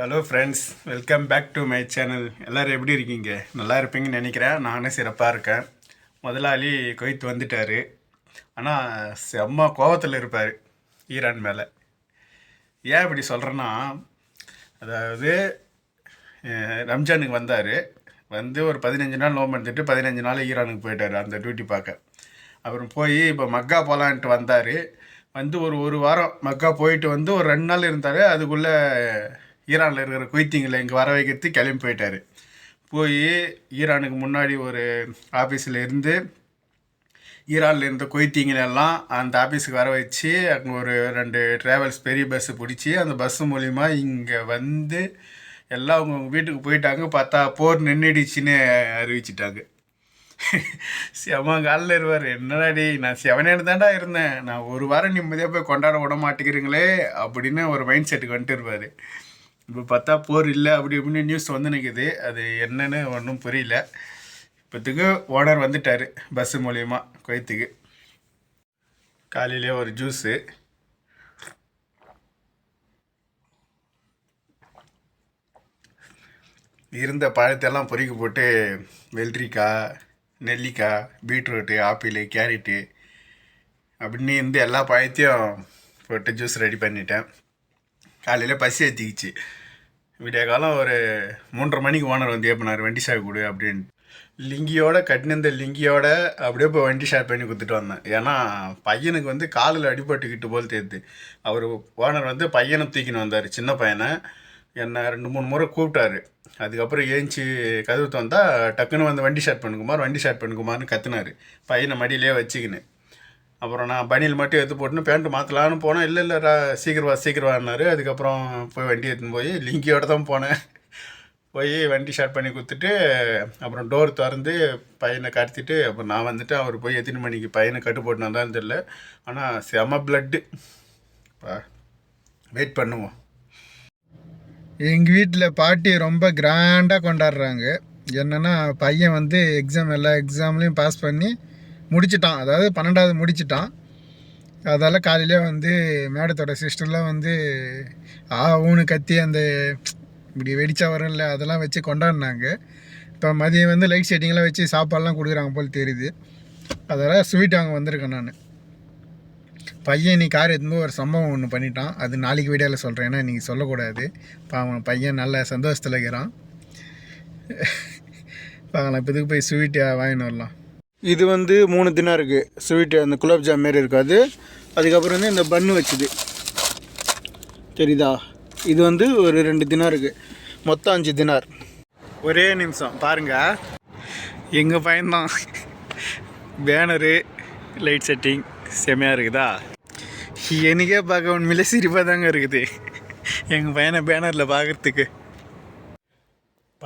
Hello friends welcome back to my channel எல்லோரும் எப்படி இருக்கீங்க? நல்லா இருப்பீங்கன்னு நினைக்கிறேன். நானும் சிறப்பாக இருக்கேன். முதலாளி கொய்த்து வந்துட்டார். ஆனால் செம்ம கோவத்தில் இருப்பார் ஈரான் மேலே. ஏன் இப்படி சொல்கிறேன்னா அதாவது ரம்ஜானுக்கு வந்தார். வந்து ஒரு பதினஞ்சு நாள் நோம்பு எடுத்துட்டு பதினஞ்சு நாள் ஈரானுக்கு போயிட்டார் அந்த டியூட்டி பார்க்க. அப்புறம் போய் இப்போ மக்கா போகலான்ட்டு வந்தார். வந்து ஒரு ஒரு வாரம் மக்கா போயிட்டு வந்து ஒரு ரெண்டு நாள் இருந்தார். அதுக்குள்ளே ஈரானில் இருக்கிற குய்த்திங்களை இங்கே வர வைக்கிறதுக்கு கிளம்பி போயிட்டார். போய் ஈரானுக்கு முன்னாடி ஒரு ஆஃபீஸில் இருந்து ஈரானில் இருந்த குவைத்திங்களை அந்த ஆஃபீஸுக்கு வர வச்சு அங்கே ஒரு ரெண்டு ட்ராவல்ஸ் பெரிய பஸ்ஸு பிடிச்சி அந்த பஸ்ஸு மூலிமா இங்கே வந்து எல்லாம் அவங்க வீட்டுக்கு போயிட்டாங்க. பார்த்தா போர் நின்றுடுச்சின்னு அறிவிச்சிட்டாங்க. செவன் காலில் இருவார். என்னடாடி நான் செவனேடு தாண்டா இருந்தேன். நான் ஒரு வாரம் நிம்மதியாக போய் கொண்டாட விட மாட்டேங்கிறீங்களே அப்படின்னு ஒரு மைண்ட் செட்டுக்கு வந்துட்டு இருப்பார். இப்போ பார்த்தா போர் இல்லை அப்படி இப்படின்னு நியூஸ் வந்து நிற்குது அது என்னன்னு ஒன்றும் புரியல. இப்போத்துக்கு ஓனர் வந்துட்டார் பஸ்ஸு மூலயமா குவைத்துக்கு. காலையிலே ஒரு ஜூஸு இருந்த பழத்தெல்லாம் பொறிக்க போட்டு வெள்ளரிக்காய் நெல்லிக்காய் பீட்ரூட்டு ஆப்பிள் கேரட்டு அப்படின்னு இருந்து எல்லா பழத்தையும் போட்டு ஜூஸ் ரெடி பண்ணிட்டேன். காலையில் பசி ஏற்றிக்கிச்சு விடிய காலம் ஒரு மூன்றரை மணிக்கு ஓனர் வந்து ஏப்பினார் வண்டி ஷாப் கொடு அப்படின்னு. லிங்கியோட கட்டினிருந்த லிங்கியோட அப்படியே போய் வண்டி ஷேர் பண்ணி கொடுத்துட்டு வந்தேன். ஏன்னா பையனுக்கு வந்து காலில் அடிபட்டுக்கிட்டு போல் தெரியுது. அவர் ஓனர் வந்து பையனை தூக்கின்னு வந்தார் சின்ன பையனை. என்னை ரெண்டு மூணு முறை கூப்பிட்டாரு. அதுக்கப்புறம் ஏஞ்சி கதவு தந்தால் டக்குன்னு வந்து வண்டி ஷேர் பண்ணுக்குமார் வண்டி ஷேர் பண்ணுக்குமார்னு கத்துனாரு. பையனை மடியிலே வச்சுக்கின்னு. அப்புறம் நான் பனியில் மட்டும் எடுத்து போட்டுன்னு பேண்ட்டு மாற்றலான்னு போனேன். இல்லை இல்லை சீக்கிரவா சீக்கிரவான்னாரு சீக்கிரம் அதுக்கப்புறம் போய் வண்டி எடுத்துன்னு போய் லிங்கியோட தான் போனேன். போய் வண்டி ஷார்ட் பண்ணி கொடுத்துட்டு அப்புறம் டோர் திறந்து பையனை கடத்திட்டு அப்புறம் நான் வந்துட்டு அவர் போய் எத்தனை மணிக்கு பையனை கட்டு போட்டு வந்தான்னு தெரில ஆனால் செம பிளட்டு வெயிட் பண்ணுவோம். எங்கள் வீட்டில் பாட்டி ரொம்ப கிராண்டாக கொண்டாடுறாங்க. என்னென்னா பையன் வந்து எக்ஸாம் எல்லா எக்ஸாம்லேயும் பாஸ் பண்ணி முடிச்சிட்டான். அதாவது பன்னெண்டாவது முடிச்சிட்டான். அதால் காலையிலே வந்து மேடத்தோட சிஸ்டர்லாம் வந்து ஆ ஊனு கத்தி அந்த இப்படி வெடிச்சா வரும்ல அதெல்லாம் வச்சு கொண்டாடினாங்க. இப்போ மதியம் வந்து லைட் செட்டிங்லாம் வச்சு சாப்பாடுலாம் கொடுக்குறாங்க போல் தெரியுது. அதெல்லாம் ஸ்வீட் அங்கே வந்திருக்கேன் நான். பையன் இன்னைக்கு கார் எடுத்தும்போது ஒரு சம்பவம் ஒன்று பண்ணிட்டான். அது நாளைக்கு வீடியோவில் சொல்கிறேன் ஏன்னா இன்றைக்கி சொல்லக்கூடாது. பாவம் பையன் நல்ல சந்தோஷத்தில் இருக்கிறான். பார்க்கலாம் இப்போதுக்கு போய் ஸ்வீட் வாங்கின்னு வரலாம். இது வந்து மூணு தினம் இருக்குது ஸ்வீட்டு அந்த குலாப்ஜாம் மாரி இருக்காது. அதுக்கப்புறம் வந்து இந்த பன்னு வச்சுது. தெரியுதா? இது வந்து ஒரு ரெண்டு தினம் இருக்குது மொத்தம் அஞ்சு தினார் ஒரே நிமிஷம் பாருங்கள் எங்கள் பையன்தான். பேனரு லைட் செட்டிங் செமையாக இருக்குதா? எனக்கே பார்க்க உண்மையிலே சிரிப்பாக தாங்க இருக்குது. எங்கள் பையனை பேனரில் பார்க்குறதுக்கு.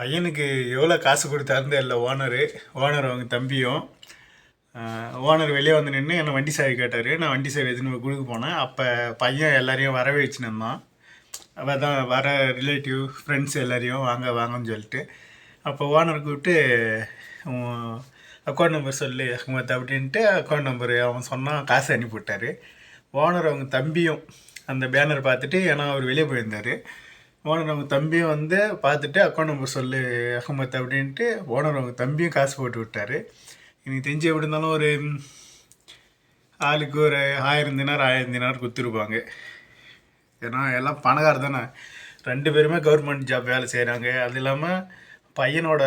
பையனுக்கு எவ்வளோ காசு கொடுத்தாருந்த இல்லை ஓனரு ஓனர் அவங்க தம்பியும். ஓனர் வெளியே வந்து நின்று என்னை வண்டி சாவி கேட்டார். நான் வண்டி சாவி எதுன்னு கொடுக்க போனேன். அப்போ பையன் எல்லாரையும் வரவே வச்சுருந்தான் அவள் தான் வர ரிலேட்டிவ் ஃப்ரெண்ட்ஸ் எல்லாரையும் வாங்க வாங்கன்னு சொல்லிட்டு. அப்போ ஓனர் கூப்பிட்டு அக்கௌண்ட் நம்பர் சொல்லு அஹ்மத் அப்படின்ட்டு அக்கௌண்ட் நம்பரு அவன் சொன்னான் காசு அனுப்பிவிட்டார். ஓனர் அவங்க தம்பியும் அந்த பேனர் பார்த்துட்டு ஏன்னா அவர் வெளியே போயிருந்தார். ஓனர் அவங்க தம்பியும் வந்து பார்த்துட்டு அக்கௌண்ட் நம்பர் சொல்லு அஹ்மத் அப்படின்ட்டு ஓனர் அவங்க தம்பியும் காசு போட்டு விட்டார். எனக்கு தெரிஞ்சு எப்படி இருந்தாலும் ஒரு ஆளுக்கு ஒரு ஆயிரம் தினார் ஆயிரம் தினார் கொடுத்துருப்பாங்க. ஏன்னா எல்லாம் பணக்கார தானே. ரெண்டு பேருமே கவர்மெண்ட் ஜாப் வேலை செய்கிறாங்க அது இல்லாமல் பையனோட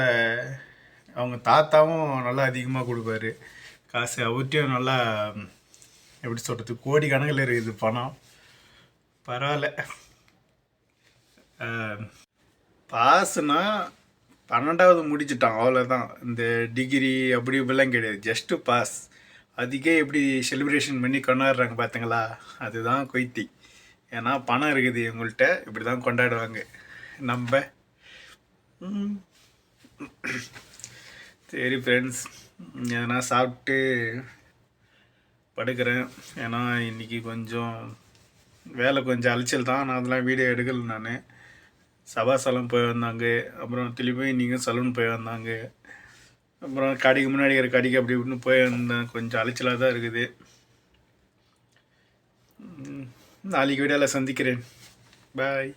அவங்க தாத்தாவும் நல்லா அதிகமாக கொடுப்பாரு. காசு அவர்கிட்டையும் நல்லா எப்படி சொல்கிறது கோடி கணக்கில் இருக்குது பணம். பரவாயில்ல. பாஸ்னா பன்னெண்டாவது முடிச்சிட்டான் அவ்வளோதான் இந்த டிகிரி அப்படி இப்படிலாம் கிடையாது. ஜஸ்ட்டு பாஸ் அதுக்கே எப்படி செலிப்ரேஷன் பண்ணி கொண்டாடுறாங்க பார்த்தீங்களா அதுதான் கொய்த்தி. ஏன்னா பணம் இருக்குது இவங்கள்ட்ட இப்படி தான் கொண்டாடுவாங்க. நம்ம சரி ஃப்ரெண்ட்ஸ் எதனா சாப்பிட்டு படுக்கிறேன். ஏன்னா இன்றைக்கி கொஞ்சம் வேலை கொஞ்சம் அலைச்சல் தான். நான் அதெல்லாம் வீடியோ எடுக்கல நான். சபாசலம் போய் வந்தாங்க. அப்புறம் திரும்பி நீங்கள் சலூன் போய் வந்தாங்க. அப்புறம் கடைக்கு முன்னாடி இருக்கிற கடைக்கு அப்படி இப்படின்னு போய் வந்தேன். கொஞ்சம் அலைச்சலாக தான் இருக்குது. நாளைக்கு வீடியோவில் சந்திக்கிறேன். பாய்